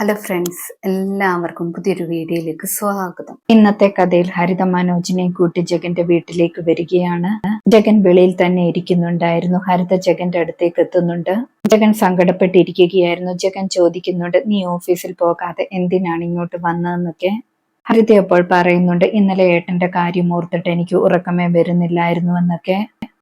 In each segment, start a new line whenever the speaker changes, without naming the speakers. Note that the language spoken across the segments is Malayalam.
ഹലോ ഫ്രണ്ട്സ് എല്ലാവർക്കും പുതിയൊരു വീഡിയോയിലേക്ക് സ്വാഗതം.
ഇന്നത്തെ കഥയിൽ ഹരിത മനോജിനെ കൂട്ടി ജഗന്റെ വീട്ടിലേക്ക് വരികയാണ്. ജഗൻ വെളിയിൽ തന്നെ ഇരിക്കുന്നുണ്ടായിരുന്നു. ഹരിത ജഗന്റെ അടുത്തേക്ക് എത്തുന്നുണ്ട്. ജഗൻ സങ്കടപ്പെട്ടിരിക്കുകയായിരുന്നു. ജഗൻ ചോദിക്കുന്നുണ്ട് നീ ഓഫീസിൽ പോകാതെ എന്തിനാണ് ഇങ്ങോട്ട് വന്നതെന്നൊക്കെ? ഹരിത അപ്പോൾ പറയുന്നുണ്ട് ഇന്നലെ ഏട്ടന്റെ കാര്യം ഓർത്തിട്ട് എനിക്ക് ഉറക്കമേ വരുന്നില്ലായിരുന്നു എന്നൊക്കെ.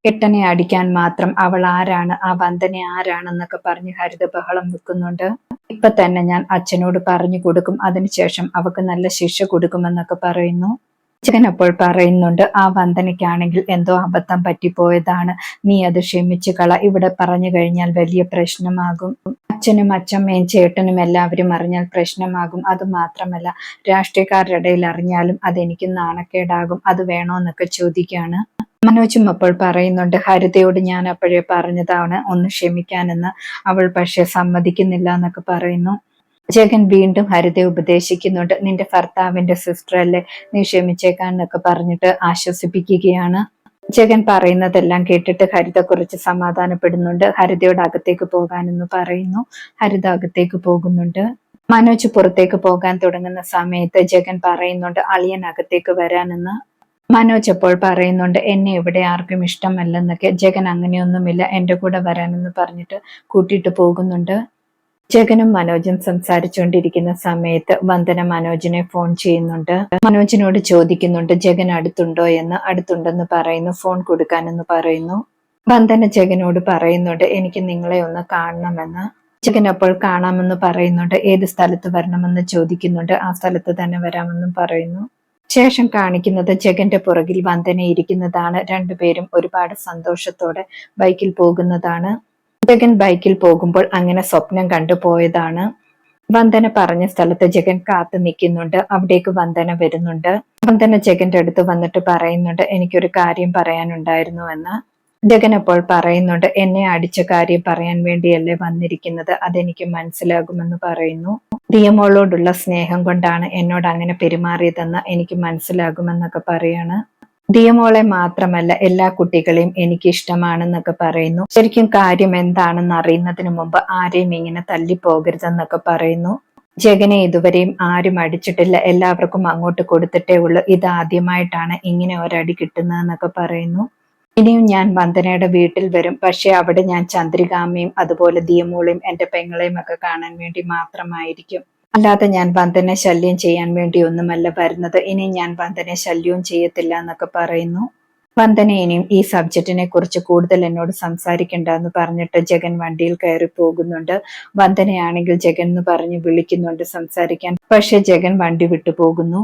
ഏട്ടനെ അടിക്കാൻ മാത്രം അവൾ ആരാണ്? ആ വന്ദന ആരാണെന്നൊക്കെ പറഞ്ഞ് ഹരിത ബഹളം വെക്കുന്നുണ്ട്. ഇപ്പൊ തന്നെ ഞാൻ അച്ഛനോട് പറഞ്ഞു കൊടുക്കും. അതിനുശേഷം അവക്ക് നല്ല ശിക്ഷ കൊടുക്കുമെന്നൊക്കെ പറയുന്നു. അച്ഛൻ അപ്പോൾ പറയുന്നുണ്ട് ആ വന്ദനയ്ക്കാണെങ്കിൽ എന്തോ അബദ്ധം പറ്റിപ്പോയതാണ്. നീ അത് ക്ഷമിച്ചു കള. ഇവിടെ പറഞ്ഞു കഴിഞ്ഞാൽ വലിയ പ്രശ്നമാകും. അച്ഛനും അച്ഛമ്മയും ചേട്ടനും എല്ലാവരും അറിഞ്ഞാൽ പ്രശ്നമാകും. അത് മാത്രമല്ല രാഷ്ട്രീയക്കാരുടെ ഇടയിൽ അറിഞ്ഞാലും അതെനിക്ക് നാണക്കേടാകും. അത് വേണോന്നൊക്കെ ചോദിക്കാണ്. മനോജും അപ്പോൾ പറയുന്നുണ്ട് ഹരിതയോട് ഞാൻ അപ്പോഴേ പറഞ്ഞതാണ് ഒന്ന് ക്ഷമിക്കാനെന്ന്. അവൾ പക്ഷെ സമ്മതിക്കുന്നില്ല എന്നൊക്കെ പറയുന്നു. ജഗൻ വീണ്ടും ഹരിതയെ ഉപദേശിക്കുന്നുണ്ട് നിന്റെ ഭർത്താവിന്റെ സിസ്റ്റർ അല്ലേ? നീ ക്ഷമിച്ചേക്കാൻ എന്നൊക്കെ പറഞ്ഞിട്ട് ആശ്വസിപ്പിക്കുകയാണ്. ജഗൻ പറയുന്നതെല്ലാം കേട്ടിട്ട് ഹരിത കുറച്ച് സമാധാനപ്പെടുന്നുണ്ട് ഹരിതയോട് അകത്തേക്ക് പോകാനെന്ന് പറയുന്നു. ഹരിത അകത്തേക്ക് പോകുന്നുണ്ട്. മനോജ് പുറത്തേക്ക് പോകാൻ തുടങ്ങുന്ന സമയത്ത് ജഗൻ പറയുന്നുണ്ട് അളിയൻ അകത്തേക്ക് വരാനെന്ന്. മനോജ് അപ്പോൾ പറയുന്നുണ്ട് എന്നെ ഇവിടെ ആർക്കും ഇഷ്ടമല്ലെന്നൊക്കെ. ജഗൻ അങ്ങനെയൊന്നുമില്ല. എന്റെ കൂടെ വരാനെന്ന് പറഞ്ഞിട്ട് കൂട്ടിയിട്ട് പോകുന്നുണ്ട്. ജഗനും മനോജും സംസാരിച്ചുകൊണ്ടിരിക്കുന്ന സമയത്ത് വന്ദന മനോജിനെ ഫോൺ ചെയ്യുന്നുണ്ട്. മനോജിനോട് ചോദിക്കുന്നുണ്ട് ജഗൻ അടുത്തുണ്ടോ എന്ന്? അടുത്തുണ്ടെന്ന് പറയുന്നു. ഫോൺ കൊടുക്കാനെന്ന് പറയുന്നു. വന്ദന ജഗനോട് പറയുന്നുണ്ട് എനിക്ക് നിങ്ങളെ ഒന്ന് കാണണമെന്ന്. ജഗൻ അപ്പോൾ കാണാമെന്ന് പറയുന്നുണ്ട് ഏത് സ്ഥലത്ത് വരണമെന്ന് ചോദിക്കുന്നുണ്ട്. ആ സ്ഥലത്ത് തന്നെ വരാമെന്നും പറയുന്നു. ശേഷം കാണിക്കുന്നത് ജഗന്റെ പുറകിൽ വന്ദന ഇരിക്കുന്നതാണ് രണ്ടുപേരും ഒരുപാട് സന്തോഷത്തോടെ ബൈക്കിൽ പോകുന്നതാണ്. ജഗൻ ബൈക്കിൽ പോകുമ്പോൾ അങ്ങനെ സ്വപ്നം കണ്ടുപോയതാണ്. വന്ദന പറഞ്ഞ സ്ഥലത്ത് ജഗൻ കാത്തു നിൽക്കുന്നുണ്ട്. അവിടേക്ക് വന്ദന വരുന്നുണ്ട്. വന്ദന ജഗന്റെ അടുത്ത് വന്നിട്ട് പറയുന്നുണ്ട് എനിക്കൊരു കാര്യം പറയാനുണ്ടായിരുന്നു എന്ന്. ജഗൻ അപ്പോൾ പറയുന്നുണ്ട് എന്നെ അടിച്ച കാര്യം പറയാൻ വേണ്ടിയല്ലേ വന്നിരിക്കുന്നത്. അതെനിക്ക് മനസ്സിലാകുമെന്ന് പറയുന്നു. ദിയമോളോടുള്ള സ്നേഹം കൊണ്ടാണ് എന്നോട് അങ്ങനെ പെരുമാറിയതെന്ന് എനിക്ക് മനസ്സിലാകുമെന്നൊക്കെ പറയാണ്. ദിയമോളെ മാത്രമല്ല എല്ലാ കുട്ടികളെയും എനിക്ക് ഇഷ്ടമാണെന്നൊക്കെ പറയുന്നു. ശരിക്കും കാര്യം എന്താണെന്ന് അറിയുന്നതിന് മുമ്പ് ആരെയും ഇങ്ങനെ തല്ലിപ്പോകരുതെന്നൊക്കെ പറയുന്നു. ജഗനെ ഇതുവരെയും ആരും അടിച്ചിട്ടില്ല. എല്ലാവർക്കും അങ്ങോട്ട് കൊടുത്തിട്ടേ ഉള്ളൂ. ഇത് ആദ്യമായിട്ടാണ് ഇങ്ങനെ ഒരടി കിട്ടുന്നതെന്നൊക്കെ പറയുന്നു. ഇനിയും ഞാൻ വന്ദനയുടെ വീട്ടിൽ വരും. പക്ഷെ അവിടെ ഞാൻ ചന്ദ്രികാമ്മയും അതുപോലെ ദിയമോളയും എന്റെ പെങ്ങളെയും ഒക്കെ കാണാൻ വേണ്ടി മാത്രമായിരിക്കും. അല്ലാതെ ഞാൻ വന്ദനെ ശല്യം ചെയ്യാൻ വേണ്ടി ഒന്നുമല്ല വരുന്നത്. ഇനി ഞാൻ വന്ദനെ ശല്യവും ചെയ്യത്തില്ല എന്നൊക്കെ പറയുന്നു. വന്ദന ഇനിയും ഈ സബ്ജക്റ്റിനെ കുറിച്ച് കൂടുതൽ എന്നോട് സംസാരിക്കണ്ട എന്ന് പറഞ്ഞിട്ട് ജഗൻ വണ്ടിയിൽ കയറി പോകുന്നുണ്ട്. വന്ദനയാണെങ്കിൽ ജഗൻ എന്ന് പറഞ്ഞ് വിളിക്കുന്നുണ്ട് സംസാരിക്കാൻ. പക്ഷെ ജഗൻ വണ്ടി വിട്ടു പോകുന്നു.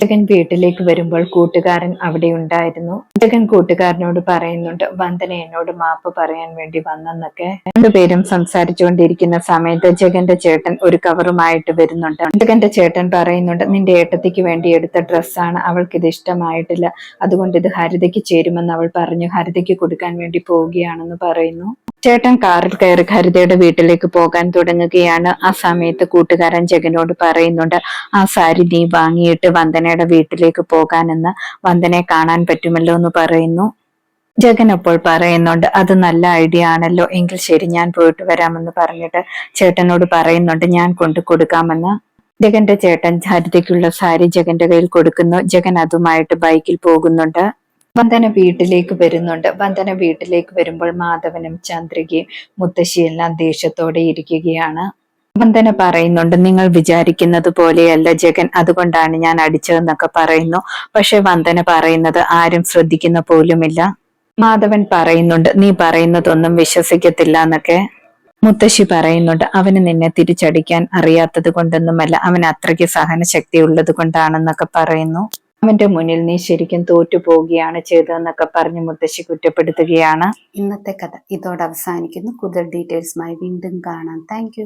ജഗൻ വീട്ടിലേക്ക് വരുമ്പോൾ കൂട്ടുകാരൻ അവിടെ ഉണ്ടായിരുന്നു. ജഗൻ കൂട്ടുകാരനോട് പറയുന്നുണ്ട് വന്ദന എന്നോട് മാപ്പ് പറയാൻ വേണ്ടി വന്നെന്നൊക്കെ. രണ്ടുപേരും സംസാരിച്ചുകൊണ്ടിരിക്കുന്ന സമയത്ത് ജഗന്റെ ചേട്ടൻ ഒരു കവറുമായിട്ട് വരുന്നുണ്ട്. ജഗന്റെ ചേട്ടൻ പറയുന്നുണ്ട് നിന്റെ ഏട്ടത്തിക്ക് വേണ്ടി എടുത്ത ഡ്രസ്സാണ് അവൾക്ക് ഇത് ഇഷ്ടമായിട്ടില്ല. അതുകൊണ്ട് ഇത് ഹരിതയ്ക്ക് ചേരുമെന്ന് അവൾ പറഞ്ഞു. ഹരിതയ്ക്ക് കൊടുക്കാൻ വേണ്ടി പോവുകയാണെന്ന് പറയുന്നു. ചേട്ടൻ കാറിൽ കയറി ഹരിതയുടെ വീട്ടിലേക്ക് പോകാൻ തുടങ്ങുകയാണ്. ആ സമയത്ത് കൂട്ടുകാരൻ ജഗനോട് പറയുന്നുണ്ട് ആ സാരി നീ വാങ്ങിയിട്ട് വന്ദനയുടെ വീട്ടിലേക്ക് പോകാനെന്ന്. വന്ദനയെ കാണാൻ പറ്റുമല്ലോ എന്ന് പറയുന്നു. ജഗൻ അപ്പോൾ പറയുന്നുണ്ട് അത് നല്ല ഐഡിയ ആണല്ലോ. എങ്കിൽ ശരി ഞാൻ പോയിട്ട് വരാമെന്ന് പറഞ്ഞിട്ട് ചേട്ടനോട് പറയുന്നുണ്ട് ഞാൻ കൊണ്ടു കൊടുക്കാമെന്ന്. ജഗന്റെ ചേട്ടൻ ഹരിതയ്ക്കുള്ള സാരി ജഗന്റെ കയ്യിൽ കൊടുക്കുന്നു. ജഗൻ അതുമായിട്ട് ബൈക്കിൽ പോകുന്നുണ്ട്. വന്ദന വീട്ടിലേക്ക് വരുന്നുണ്ട്. വന്ദന വീട്ടിലേക്ക് വരുമ്പോൾ മാധവനും ചന്ദ്രികയും മുത്തശ്ശിയെല്ലാം ദേഷ്യത്തോടെ ഇരിക്കുകയാണ്. വന്ദന പറയുന്നുണ്ട് നിങ്ങൾ വിചാരിക്കുന്നത് പോലെയല്ല ജഗൻ അതുകൊണ്ടാണ് ഞാൻ അടിച്ചതെന്നൊക്കെ പറയുന്നു. പക്ഷെ വന്ദന പറയുന്നത് ആരും ശ്രദ്ധിക്കുന്ന പോലുമില്ല. മാധവൻ പറയുന്നുണ്ട് നീ പറയുന്നതൊന്നും വിശ്വസിക്കത്തില്ല എന്നൊക്കെ. മുത്തശ്ശി പറയുന്നുണ്ട് അവന് നിന്നെ തിരിച്ചടിക്കാൻ അറിയാത്തത് കൊണ്ടൊന്നുമല്ല അവൻ അത്രയ്ക്ക് സഹനശക്തി ഉള്ളത് കൊണ്ടാണെന്നൊക്കെ പറയുന്നു. അവന്റെ മുന്നിൽ നീ ശരിക്കും തോറ്റു പോവുകയാണ് ചെയ്തതെന്നൊക്കെ പറഞ്ഞ് മുത്തശ്ശി കുറ്റപ്പെടുത്തുകയാണ്.
ഇന്നത്തെ കഥ ഇതോടെ അവസാനിക്കുന്നു. കൂടുതൽ ഡീറ്റെയിൽസുമായി വീണ്ടും കാണാം. താങ്ക്